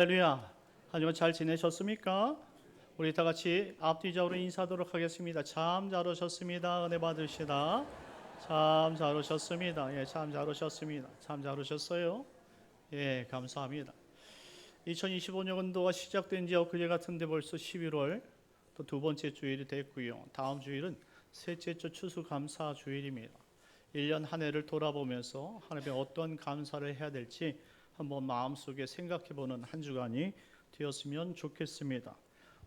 할렐루야. 한 주간 잘 지내셨습니까? 우리 다 같이 앞뒤적으로 인사하도록 하겠습니다. 참 잘 오셨습니다. 은혜 받으시다. 참 잘 오셨습니다. 예, 참 잘 오셨습니다. 참 잘 오셨어요. 예, 감사합니다. 2025년도가 시작된 지 엊그제 같은데 벌써 11월 또 두 번째 주일이 됐고요. 다음 주일은 셋째 주 추수감사 주일입니다. 1년 한 해를 돌아보면서 하나님께 어떤 감사를 해야 될지 한번 마음속에 생각해보는 한 주간이 되었으면 좋겠습니다.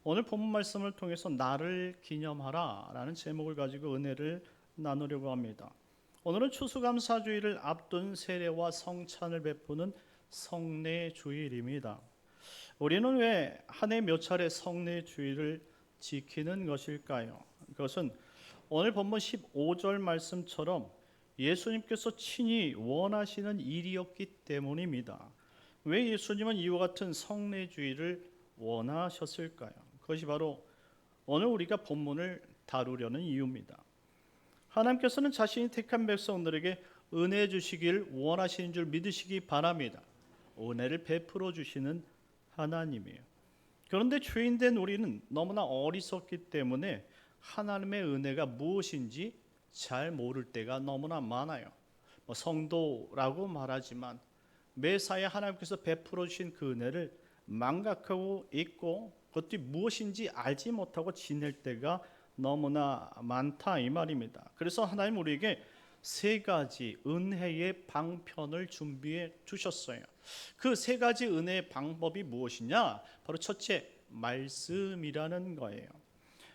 오늘 본문 말씀을 통해서 나를 기념하라라는 제목을 가지고 은혜를 나누려고 합니다. 오늘은 추수감사주의를 앞둔 세례와 성찬을 베푸는 성례 주일입니다. 우리는 왜 한 해 몇 차례 성례주의를 지키는 것일까요? 그것은 오늘 본문 15절 말씀처럼 예수님께서 친히 원하시는 일이었기 때문입니다. 왜 예수님은 이와 같은 성례주의를 원하셨을까요? 그것이 바로 오늘 우리가 본문을 다루려는 이유입니다. 하나님께서는 자신이 택한 백성들에게 은혜 주시길 원하시는 줄 믿으시기 바랍니다. 은혜를 베풀어 주시는 하나님이에요. 그런데 죄인된 우리는 너무나 어리석기 때문에 하나님의 은혜가 무엇인지 잘 모를 때가 너무나 많아요. 뭐 성도라고 말하지만 매사에 하나님께서 베풀어 주신 그 은혜를 망각하고 있고 그것이 무엇인지 알지 못하고 지낼 때가 너무나 많다 이 말입니다. 그래서 하나님 우리에게 세 가지 은혜의 방편을 준비해 주셨어요. 그 세 가지 은혜의 방법이 무엇이냐? 바로 첫째 말씀이라는 거예요.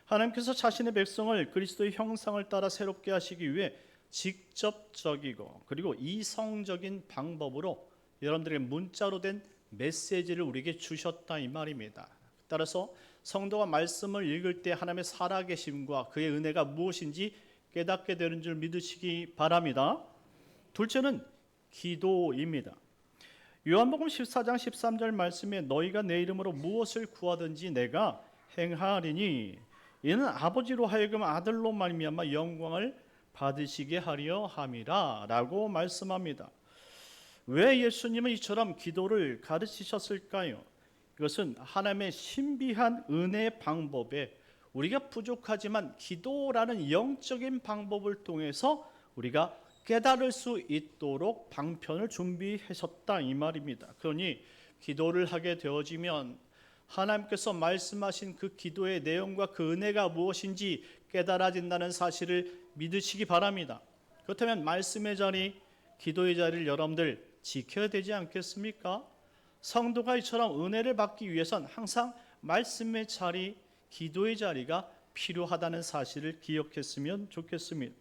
하나님께서 자신의 백성을 그리스도의 형상을 따라 새롭게 하시기 위해 직접적이고 그리고 이성적인 방법으로 여러분들의 문자로 된 메시지를 우리에게 주셨다 이 말입니다. 따라서 성도가 말씀을 읽을 때 하나님의 살아계심과 그의 은혜가 무엇인지 깨닫게 되는 줄 믿으시기 바랍니다. 둘째는 기도입니다. 요한복음 14장 13절 말씀에 너희가 내 이름으로 무엇을 구하든지 내가 행하리니 이는 아버지로 하여금 아들로 말미암아 영광을 받으시게 하려 함이라라고 말씀합니다. 왜 예수님은 이처럼 기도를 가르치셨을까요? 이것은 하나님의 신비한 은혜 방법에 우리가 부족하지만 기도라는 영적인 방법을 통해서 우리가 깨달을 수 있도록 방편을 준비하셨다 이 말입니다. 그러니 기도를 하게 되어지면 하나님께서 말씀하신 그 기도의 내용과 그 은혜가 무엇인지 깨달아진다는 사실을 믿으시기 바랍니다. 그렇다면 말씀의 자리, 기도의 자리를 여러분들 지켜야 되지 않겠습니까? 성도가 이처럼 은혜를 받기 위해선 항상 말씀의 자리, 기도의 자리가 필요하다는 사실을 기억했으면 좋겠습니다.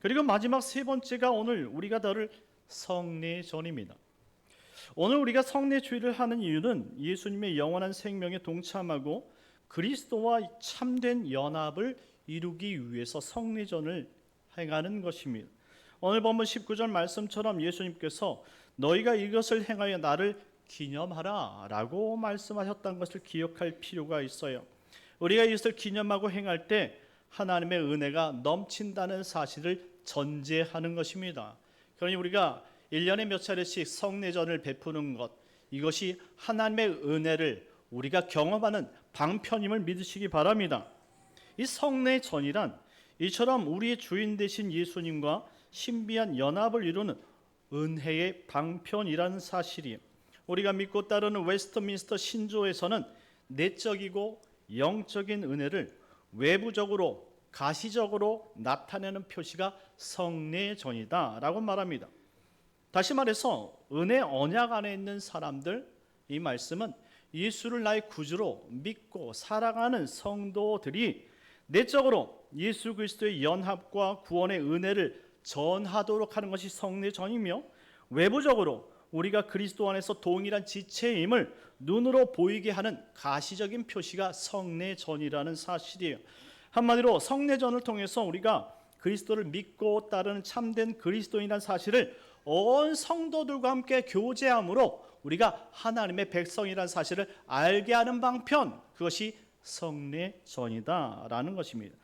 그리고 마지막 세 번째가 오늘 우리가 다룰 성례전입니다. 오늘 우리가 성례주의를 하는 이유는 예수님의 영원한 생명에 동참하고 그리스도와 참된 연합을 이루기 위해서 성례전을 행하는 것입니다. 오늘 본문 19절 말씀처럼 예수님께서 너희가 이것을 행하여 나를 기념하라라고 말씀하셨다는 것을 기억할 필요가 있어요. 우리가 이것을 기념하고 행할 때 하나님의 은혜가 넘친다는 사실을 전제하는 것입니다. 그러니 우리가 1년에 몇 차례씩 성례전을 베푸는 것 이것이 하나님의 은혜를 우리가 경험하는 방편임을 믿으시기 바랍니다. 이 성례전이란 이처럼 우리의 주인 되신 예수님과 신비한 연합을 이루는 은혜의 방편이라는 사실이 우리가 믿고 따르는 웨스트민스터 신조에서는 내적이고 영적인 은혜를 외부적으로 가시적으로 나타내는 표시가 성례전이다라고 말합니다. 다시 말해서 은혜 언약 안에 있는 사람들 이 말씀은 예수를 나의 구주로 믿고 살아가는 성도들이 내적으로 예수 그리스도의 연합과 구원의 은혜를 전하도록 하는 것이 성례 전이며 외부적으로 우리가 그리스도 안에서 동일한 지체임을 눈으로 보이게 하는 가시적인 표시가 성례 전이라는 사실이에요. 한마디로 성례전을 통해서 우리가 그리스도를 믿고 따르는 참된 그리스도인이라는 사실을 온 성도들과 함께 교제함으로 우리가 하나님의 백성이라는 사실을 알게 하는 방편 그것이 성례 전이다라는 것입니다.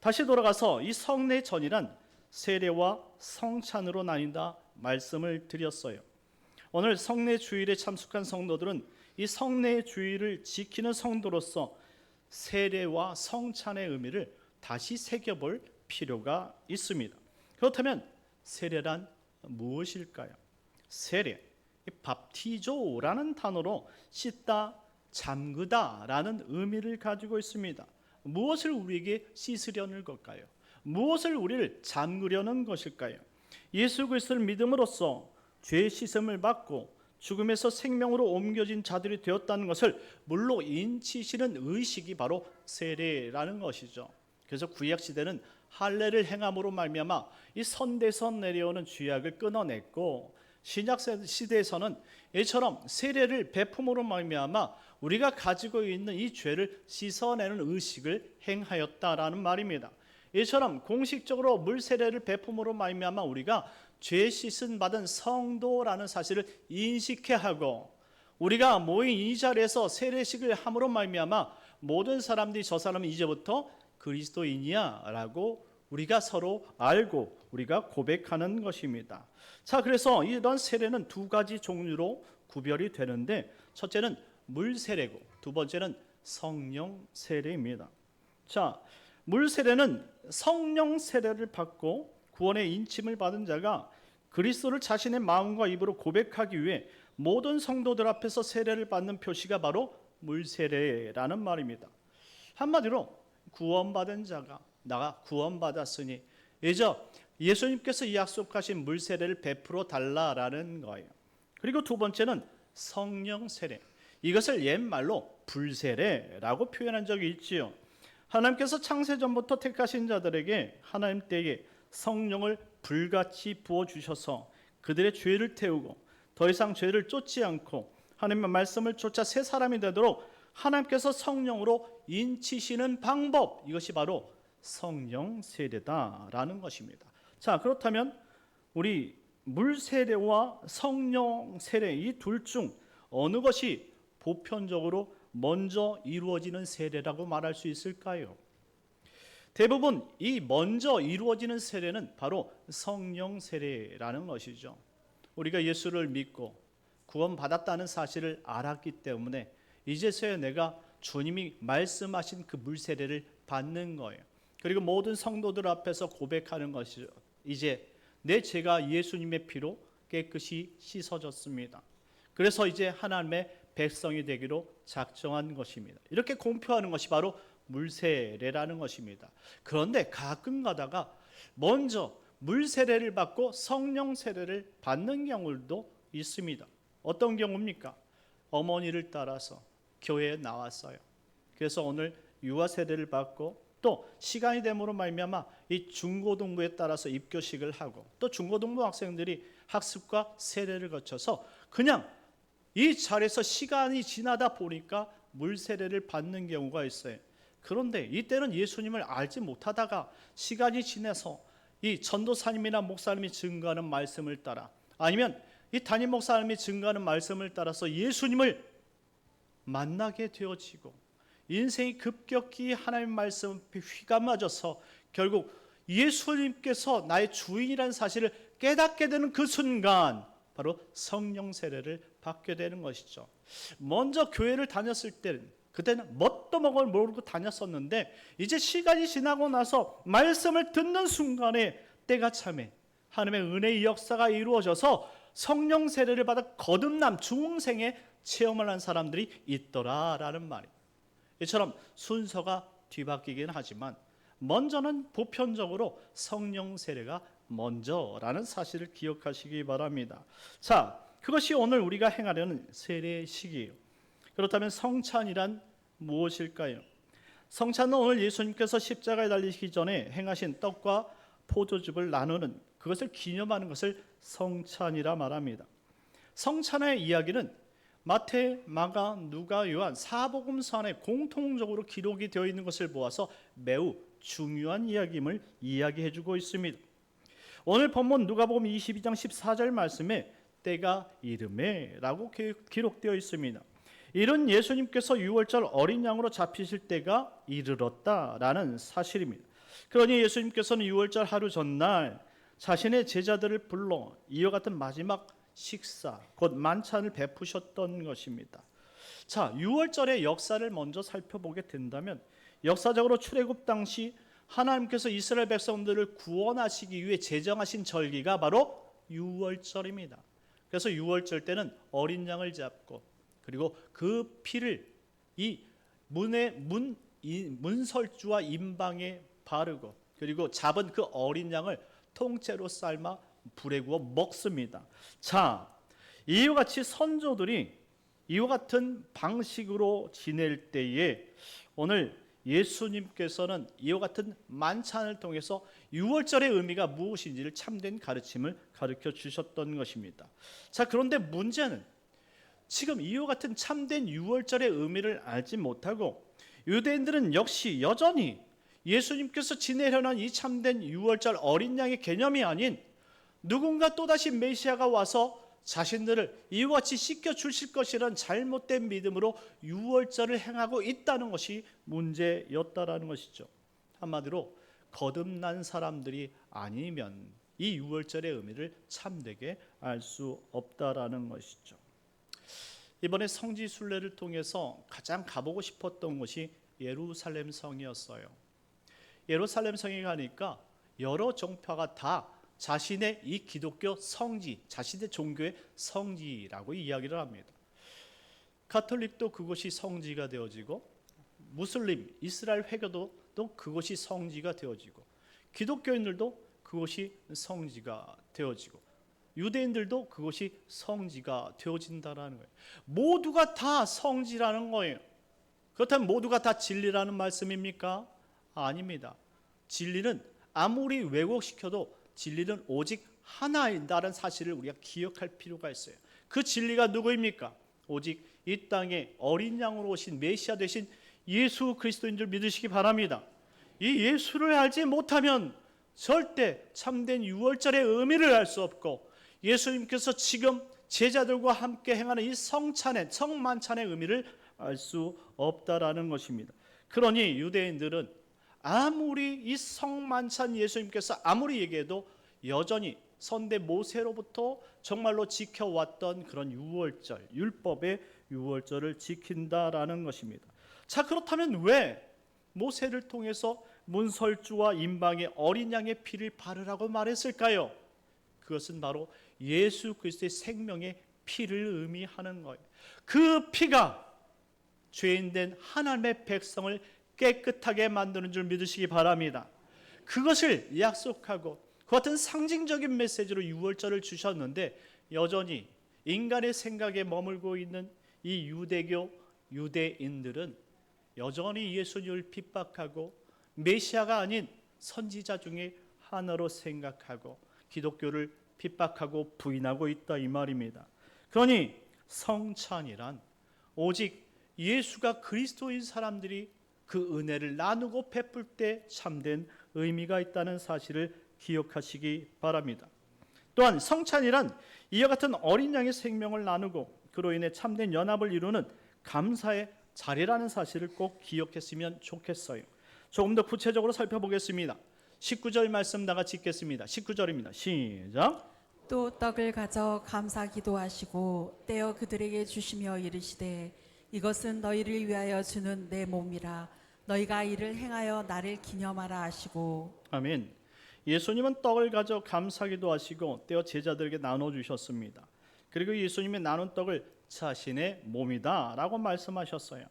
다시 돌아가서 이 성례 전이란 세례와 성찬으로 나뉜다 말씀을 드렸어요. 오늘 성례 주일에 참석한 성도들은 이 성례의 주의를 지키는 성도로서 세례와 성찬의 의미를 다시 새겨볼 필요가 있습니다. 그렇다면 세례란 무엇일까요? 세례, 이 밥티조라는 단어로 씻다, 잠그다라는 의미를 가지고 있습니다. 무엇을 우리에게 씻으려는 걸까요? 무엇을 우리를 잠그려는 것일까요? 예수 그리스도를 믿음으로써 죄 씻음을 받고 죽음에서 생명으로 옮겨진 자들이 되었다는 것을 물로 인치시는 의식이 바로 세례라는 것이죠. 그래서 구약 시대는 할례를 행함으로 말미암아 이 선대서 내려오는 죄악을 끊어냈고 신약 시대에서는 이처럼 세례를 베품으로 말미암아 우리가 가지고 있는 이 죄를 씻어내는 의식을 행하였다라는 말입니다. 이처럼 공식적으로 물 세례를 베품으로 말미암아 우리가 죄 씻은 받은 성도라는 사실을 인식해 하고 우리가 모인 이 자리에서 세례식을 함으로 말미암아 모든 사람들이 저 사람은 이제부터 그리스도인이야라고 우리가 서로 알고 우리가 고백하는 것입니다. 자, 그래서 이런 세례는 두 가지 종류로 구별이 되는데 첫째는 물 세례고 두 번째는 성령 세례입니다. 자, 물 세례는 성령 세례를 받고 구원의 인침을 받은 자가 그리스도를 자신의 마음과 입으로 고백하기 위해 모든 성도들 앞에서 세례를 받는 표시가 바로 물 세례라는 말입니다. 한마디로 구원받은 자가 나가 구원받았으니 이제 예수님께서 약속하신 물 세례를 베풀어 달라라는 거예요. 그리고 두 번째는 성령 세례. 이것을 옛말로 불세례라고 표현한 적이 있지요. 하나님께서 창세 전부터 택하신 자들에게 하나님 때에 성령을 불같이 부어 주셔서 그들의 죄를 태우고 더 이상 죄를 쫓지 않고 하나님의 말씀을 쫓아 새 사람이 되도록 하나님께서 성령으로 인치시는 방법 이것이 바로 성령 세례다라는 것입니다. 자, 그렇다면 우리 물 세례와 성령 세례 이 둘 중 어느 것이 보편적으로 먼저 이루어지는 세례라고 말할 수 있을까요? 대부분 이 먼저 이루어지는 세례는 바로 성령 세례라는 것이죠. 우리가 예수를 믿고 구원받았다는 사실을 알았기 때문에 이제서야 내가 주님이 말씀하신 그 물세례를 받는 거예요. 그리고 모든 성도들 앞에서 고백하는 것이죠. 이제 내 죄가 예수님의 피로 깨끗이 씻어졌습니다. 그래서 이제 하나님의 백성이 되기로 작정한 것입니다. 이렇게 공표하는 것이 바로 물세례라는 것입니다. 그런데 가끔 가다가 먼저 물세례를 받고 성령 세례를 받는 경우도 있습니다. 어떤 경우입니까? 어머니를 따라서 교회에 나왔어요. 그래서 오늘 유아 세례를 받고 또 시간이 됨으로 말미암아 이 중고등부에 따라서 입교식을 하고 또 중고등부 학생들이 학습과 세례를 거쳐서 그냥 이 자리에서 시간이 지나다 보니까 물 세례를 받는 경우가 있어요. 그런데 이때는 예수님을 알지 못하다가 시간이 지나서 이 전도사님이나 목사님이 증거하는 말씀을 따라 아니면 이 담임 목사님이 증거하는 말씀을 따라서 예수님을 만나게 되어지고 인생이 급격히 하나님 말씀 휘가 맞아서 결국 예수님께서 나의 주인이라는 사실을 깨닫게 되는 그 순간 바로 성령 세례를 받게 되는 것이죠. 먼저 교회를 다녔을 때는 그때는 뭣도 먹을 모르고 다녔었는데 이제 시간이 지나고 나서 말씀을 듣는 순간에 때가 참에 하나님의 은혜의 역사가 이루어져서 성령 세례를 받아 거듭남 중생의 체험을 한 사람들이 있더라라는 말이. 이처럼 순서가 뒤바뀌긴 하지만 먼저는 보편적으로 성령 세례가 먼저라는 사실을 기억하시기 바랍니다. 자, 그것이 오늘 우리가 행하려는 세례식이에요. 그렇다면 성찬이란 무엇일까요? 성찬은 오늘 예수님께서 십자가에 달리시기 전에 행하신 떡과 포도즙을 나누는 그것을 기념하는 것을 성찬이라 말합니다. 성찬의 이야기는 마태, 마가, 누가, 요한 사복음서 안에 공통적으로 기록이 되어 있는 것을 보아서 매우 중요한 이야기임을 이야기해 주고 있습니다. 오늘 본문 누가복음 22장 14절 말씀에 때가 이름에라고 기록되어 있습니다. 이런 예수님께서 6월절 어린 양으로 잡히실 때가 이르렀다라는 사실입니다. 그러니 예수님께서는 6월절 하루 전날 자신의 제자들을 불러 이와 같은 마지막 식사 곧 만찬을 베푸셨던 것입니다. 자, 6월절의 역사를 먼저 살펴보게 된다면 역사적으로 출애굽 당시 하나님께서 이스라엘 백성들을 구원하시기 위해 제정하신 절기가 바로 6월절입니다. 그래서 6월절 때는 어린 양을 잡고 그리고 그 피를 이 문의 문 이 문설주와 임방에 바르고 그리고 잡은 그 어린 양을 통째로 삶아 불에 구워 먹습니다. 자, 이와 같이 선조들이 이와 같은 방식으로 지낼 때에 오늘 예수님께서는 이와 같은 만찬을 통해서 6월절의 의미가 무엇인지를 참된 가르침을 가르쳐 주셨던 것입니다. 자, 그런데 문제는 지금 이와 같은 참된 6월절의 의미를 알지 못하고 유대인들은 역시 여전히 예수님께서 지내려는 이 참된 6월절 어린 양의 개념이 아닌 누군가 또다시 메시아가 와서 자신들을 이와 같이 씻겨 주실 것이라는 잘못된 믿음으로 6월절을 행하고 있다는 것이 문제였다라는 것이죠. 한마디로 거듭난 사람들이 아니면 이 6월절의 의미를 참되게 알 수 없다라는 것이죠. 이번에 성지 순례를 통해서 가장 가보고 싶었던 곳이 예루살렘 성이었어요. 예루살렘 성에 가니까 여러 종파가 다 자신의 이 기독교 성지, 자신의 종교의 성지라고 이야기를 합니다. 가톨릭도 그곳이 성지가 되어지고 무슬림, 이스라엘 회교도 또 그곳이 성지가 되어지고 기독교인들도 그곳이 성지가 되어지고 유대인들도 그곳이 성지가 되어진다라는 거예요. 모두가 다 성지라는 거예요. 그렇다면 모두가 다 진리라는 말씀입니까? 아닙니다. 진리는 아무리 왜곡시켜도 진리는 오직 하나인다는 사실을 우리가 기억할 필요가 있어요. 그 진리가 누구입니까? 오직 이 땅에 어린 양으로 오신 메시아 되신 예수 그리스도인 줄 믿으시기 바랍니다. 이 예수를 알지 못하면 절대 참된 6월절의 의미를 알 수 없고 예수님께서 지금 제자들과 함께 행하는 이 성찬의 성만찬의 의미를 알 수 없다라는 것입니다. 그러니 유대인들은 아무리 이 성만찬 예수님께서 아무리 얘기해도 여전히 선대 모세로부터 정말로 지켜왔던 그런 유월절 율법의 유월절을 지킨다라는 것입니다. 자 그렇다면 왜 모세를 통해서 문설주와 임방의 어린 양의 피를 바르라고 말했을까요? 그것은 바로 예수 그리스도의 생명의 피를 의미하는 거예요. 그 피가 죄인된 하나님의 백성을 깨끗하게 만드는 줄 믿으시기 바랍니다. 그것을 약속하고 그 같은 상징적인 메시지로 6월절을 주셨는데 여전히 인간의 생각에 머물고 있는 이 유대교 유대인들은 여전히 예수님을 핍박하고 메시아가 아닌 선지자 중에 하나로 생각하고 기독교를 핍박하고 부인하고 있다 이 말입니다. 그러니 성찬이란 오직 예수가 그리스도인 사람들이 그 은혜를 나누고 베풀 때 참된 의미가 있다는 사실을 기억하시기 바랍니다. 또한 성찬이란 이와 같은 어린 양의 생명을 나누고 그로 인해 참된 연합을 이루는 감사의 자리라는 사실을 꼭 기억했으면 좋겠어요. 조금 더 구체적으로 살펴보겠습니다. 19절 말씀 다 같이 읽겠습니다. 19절입니다. 시작. 또 떡을 가져 감사 기도하시고 떼어 그들에게 주시며 이르시되 이것은 너희를 위하여 주는 내 몸이라 너희가 이를 행하여 나를 기념하라 하시고 아멘. 예수님은 떡을 가져 감사기도 하시고 떼어 제자들에게 나눠 주셨습니다. 그리고 예수님의 나눈 떡을 자신의 몸이다라고 말씀하셨어요.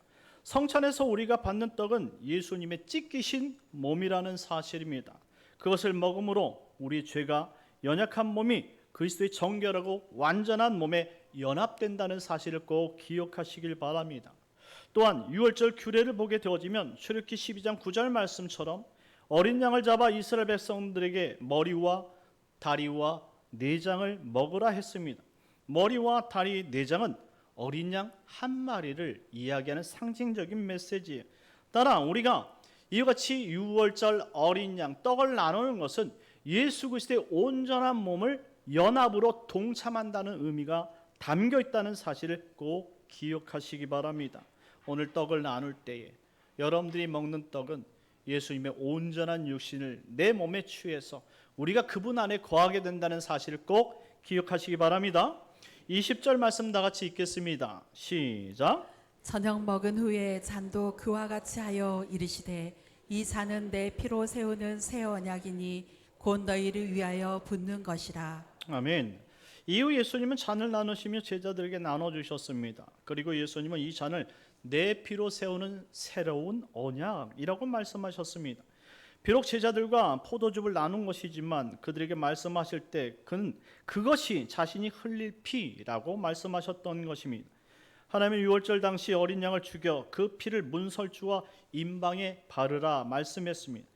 성찬에서 우리가 받는 떡은 예수님의 찢기신 몸이라는 사실입니다. 그것을 먹음으로 우리 죄가 연약한 몸이 그리스도의 정결하고 완전한 몸에 연합된다는 사실을 꼭 기억하시길 바랍니다. 또한 6월절 규례를 보게 되어지면 출애굽기 12장 9절 말씀처럼 어린 양을 잡아 이스라엘 백성들에게 머리와 다리와 내장을 먹으라 했습니다. 머리와 다리, 내장은 어린 양 한 마리를 이야기하는 상징적인 메시지예요. 따라 우리가 이와 같이 6월절 어린 양 떡을 나누는 것은 예수 그리스도의 온전한 몸을 연합으로 동참한다는 의미가 담겨 있다는 사실을 꼭 기억하시기 바랍니다. 오늘 떡을 나눌 때에 여러분들이 먹는 떡은 예수님의 온전한 육신을 내 몸에 취해서 우리가 그분 안에 거하게 된다는 사실을 꼭 기억하시기 바랍니다. 20절 말씀 다 같이 읽겠습니다. 시작. 저녁 먹은 후에 잔도 그와 같이 하여 이르시되 이 잔은 내 피로 세우는 새 언약이니 곧 너희를 위하여 붓는 것이라 아멘. 이후 예수님은 잔을 나누시며 제자들에게 나눠 주셨습니다. 그리고 예수님은 이 잔을 내 피로 세우는 새로운 언약이라고 말씀하셨습니다. 비록 제자들과 포도즙을 나눈 것이지만 그들에게 말씀하실 때 그는 그것이 자신이 흘릴 피라고 말씀하셨던 것입니다. 하나님의 유월절 당시 어린 양을 죽여 그 피를 문설주와 임방에 바르라 말씀했습니다.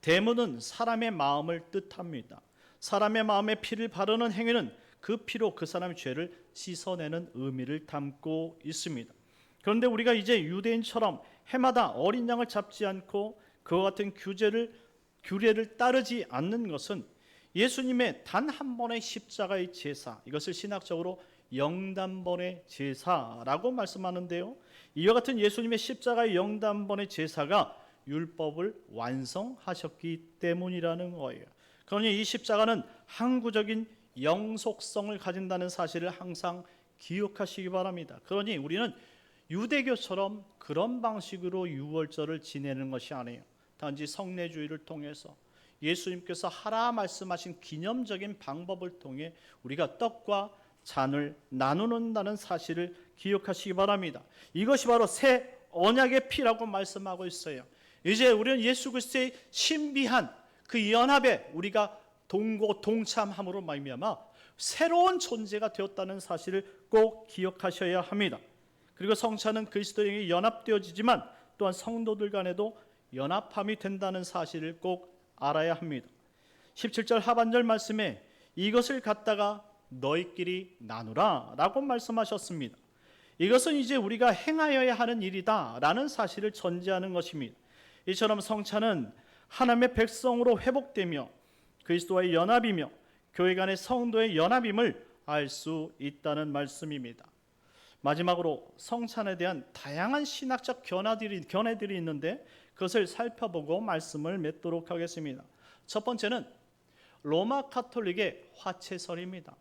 대문은 사람의 마음을 뜻합니다. 사람의 마음에 피를 바르는 행위는 그 피로 그 사람의 죄를 씻어내는 의미를 담고 있습니다. 그런데 우리가 이제 유대인처럼 해마다 어린 양을 잡지 않고 그와 같은 규제를 규례를 따르지 않는 것은 예수님의 단 한 번의 십자가의 제사 이것을 신학적으로 영단번의 제사라고 말씀하는데요. 이와 같은 예수님의 십자가의 영단번의 제사가 율법을 완성하셨기 때문이라는 거예요. 그러니 이 십자가는 항구적인 영속성을 가진다는 사실을 항상 기억하시기 바랍니다. 그러니 우리는 유대교처럼 그런 방식으로 유월절을 지내는 것이 아니에요. 단지 성례주의를 통해서 예수님께서 하라 말씀하신 기념적인 방법을 통해 우리가 떡과 잔을 나누는다는 사실을 기억하시기 바랍니다. 이것이 바로 새 언약의 피라고 말씀하고 있어요. 이제 우리는 예수 그리스도의 신비한 그 연합에 우리가 동고 동참함으로 말미암아 새로운 존재가 되었다는 사실을 꼭 기억하셔야 합니다. 그리고 성찬은 그리스도에게 연합되어지지만 또한 성도들 간에도 연합함이 된다는 사실을 꼭 알아야 합니다. 17절 하반절 말씀에 이것을 갖다가 너희끼리 나누라 라고 말씀하셨습니다. 이것은 이제 우리가 행하여야 하는 일이다 라는 사실을 전제하는 것입니다. 이처럼 성찬은 하나님의 백성으로 회복되며 그리스도와의 연합이며 교회 간의 성도의 연합임을 알 수 있다는 말씀입니다. 마지막으로 성찬에 대한 다양한 신학적 견해들이, 견해들이 있는데 그것을 살펴보고 말씀을 맺도록 하겠습니다. 첫 번째는 로마 카톨릭의 화채설입니다.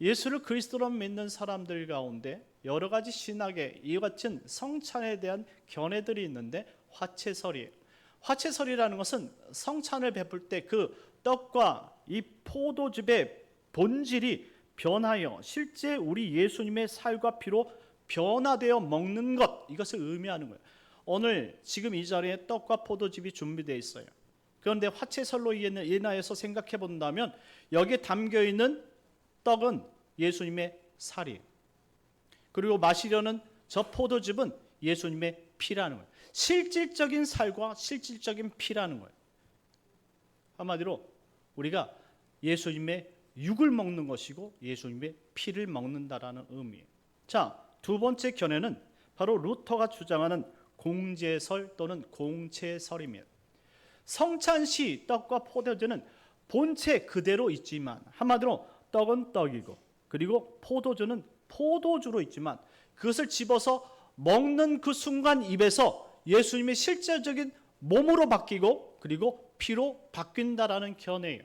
예수를 그리스도로 믿는 사람들 가운데 여러 가지 신학의 이와 같은 성찬에 대한 견해들이 있는데 화채설이에요. 화채설이라는 것은 성찬을 베풀 때 그 떡과 이 포도즙의 본질이 변하여 실제 우리 예수님의 살과 피로 변화되어 먹는 것 이것을 의미하는 거예요. 오늘 지금 이 자리에 떡과 포도즙이 준비되어 있어요. 그런데 화채설로 인하여서 생각해 본다면 여기에 담겨 있는 떡은 예수님의 살이에요. 그리고 마시려는 저 포도즙은 예수님의 피라는 거예요. 실질적인 살과 실질적인 피라는 거예요. 한마디로 우리가 예수님의 육을 먹는 것이고 예수님의 피를 먹는다라는 의미예요. 자, 두 번째 견해는 바로 루터가 주장하는 공제설 또는 공채설입니다. 성찬시 떡과 포도주는 본체 그대로 있지만 한마디로 떡은 떡이고 그리고 포도주는 포도주로 있지만 그것을 집어서 먹는 그 순간 입에서 예수님의 실제적인 몸으로 바뀌고 그리고 피로 바뀐다라는 견해예요.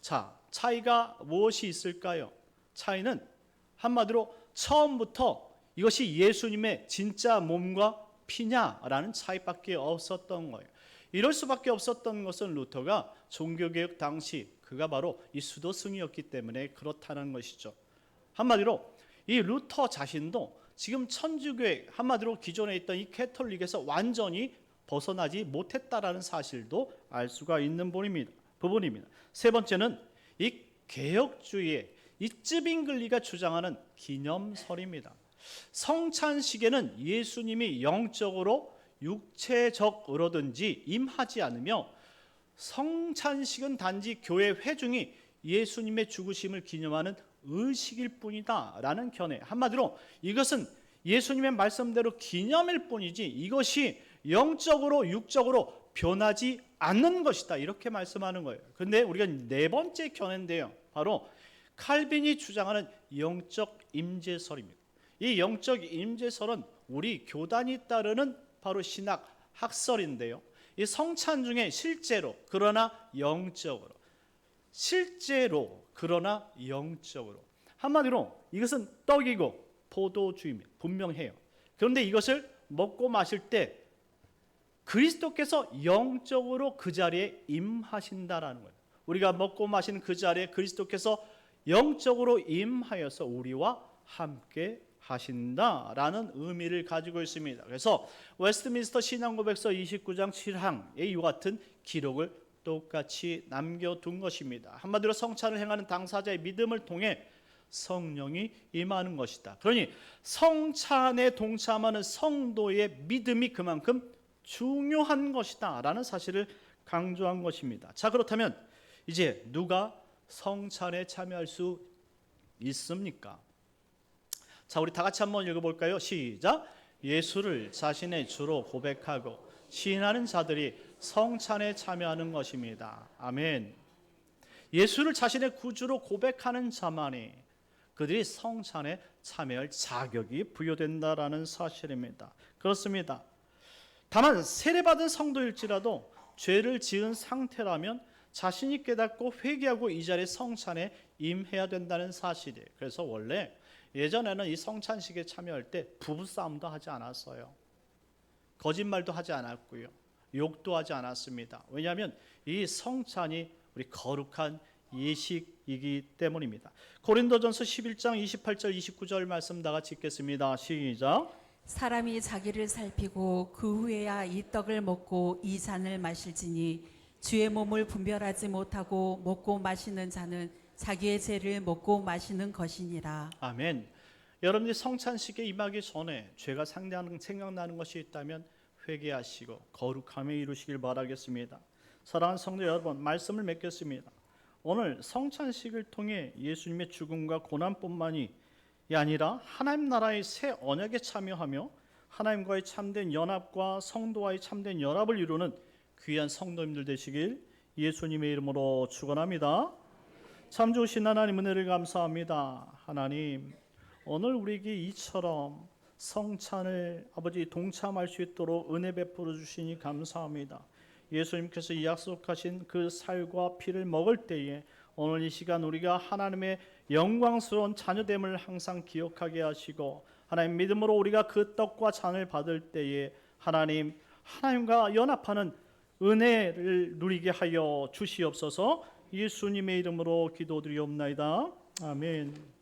자, 차이가 무엇이 있을까요? 차이는 한마디로 처음부터 이것이 예수님의 진짜 몸과 피냐라는 차이밖에 없었던 거예요. 이럴 수밖에 없었던 것은 루터가 종교개혁 당시 그가 바로 이 수도승이었기 때문에 그렇다는 것이죠. 한마디로 이 루터 자신도 지금 천주교회 한마디로 기존에 있던 이 캐톨릭에서 완전히 벗어나지 못했다라는 사실도 알 수가 있는 부분입니다. 세 번째는 이 개혁주의의 이 쯔빙글리가 주장하는 기념설입니다. 성찬식에는 예수님이 영적으로 육체적으로든지 임하지 않으며 성찬식은 단지 교회 회중이 예수님의 죽으심을 기념하는 의식일 뿐이다 라는 견해. 한마디로 이것은 예수님의 말씀대로 기념일 뿐이지 이것이 영적으로 육적으로 변하지 않는 것이다. 이렇게 말씀하는 거예요. 근데 우리가 네 번째 견해인데요. 바로 칼빈이 주장하는 영적 임재설입니다. 이 영적 임재설은 우리 교단이 따르는 바로 신학 학설인데요. 이 성찬 중에 실제로 그러나 영적으로 실제로 그러나 영적으로 한마디로 이것은 떡이고 포도주입니다. 분명해요. 그런데 이것을 먹고 마실 때 그리스도께서 영적으로 그 자리에 임하신다라는 거예요. 우리가 먹고 마시는 그 자리에 그리스도께서 영적으로 임하여서 우리와 함께 하신다라는 의미를 가지고 있습니다. 그래서 웨스트민스터 신앙고백서 29장 7항에 이와 같은 기록을 똑같이 남겨둔 것입니다. 한마디로 성찬을 행하는 당사자의 믿음을 통해 성령이 임하는 것이다. 그러니 성찬에 동참하는 성도의 믿음이 그만큼 중요한 것이다라는 사실을 강조한 것입니다. 자 그렇다면 이제 누가 성찬에 참여할 수 있습니까? 자 우리 다 같이 한번 읽어 볼까요? 시작. 예수를 자신의 주로 고백하고 시인하는 자들이 성찬에 참여하는 것입니다. 아멘. 예수를 자신의 구주로 고백하는 자만이 그들이 성찬에 참여할 자격이 부여된다라는 사실입니다. 그렇습니다. 다만 세례받은 성도일지라도 죄를 지은 상태라면 자신이 깨닫고 회개하고 이 자리에 성찬에 임해야 된다는 사실이에요. 그래서 원래 예전에는 이 성찬식에 참여할 때 부부 싸움도 하지 않았어요. 거짓말도 하지 않았고요. 욕도 하지 않았습니다. 왜냐하면 이 성찬이 우리 거룩한 예식이기 때문입니다. 고린도전서 11장 28절 29절 말씀 다 같이 읽겠습니다. 시작. 사람이 자기를 살피고 그 후에야 이 떡을 먹고 이 잔을 마실지니 주의 몸을 분별하지 못하고 먹고 마시는 자는 자기의 죄를 먹고 마시는 것이니라. 아멘. 여러분이 성찬식에 임하기 전에 죄가 상대하는 생각나는 것이 있다면 회개하시고 거룩함에 이루시길 바라겠습니다. 사랑하는 성도 여러분, 말씀을 맺겠습니다. 오늘 성찬식을 통해 예수님의 죽음과 고난뿐만이 아니라 하나님 나라의 새 언약에 참여하며 하나님과의 참된 연합과 성도와의 참된 연합을 이루는 귀한 성도님들 되시길 예수님의 이름으로 축원합니다. 참 좋으신 하나님 은혜를 감사합니다. 하나님 오늘 우리에게 이처럼 성찬을 아버지 동참할 수 있도록 은혜 베풀어 주시니 감사합니다. 예수님께서 이 약속하신 그 살과 피를 먹을 때에 오늘 이 시간 우리가 하나님의 영광스러운 자녀됨을 항상 기억하게 하시고 하나님 믿음으로 우리가 그 떡과 잔을 받을 때에 하나님 하나님과 연합하는 은혜를 누리게 하여 주시옵소서 예수님의 이름으로 기도드리옵나이다. 아멘.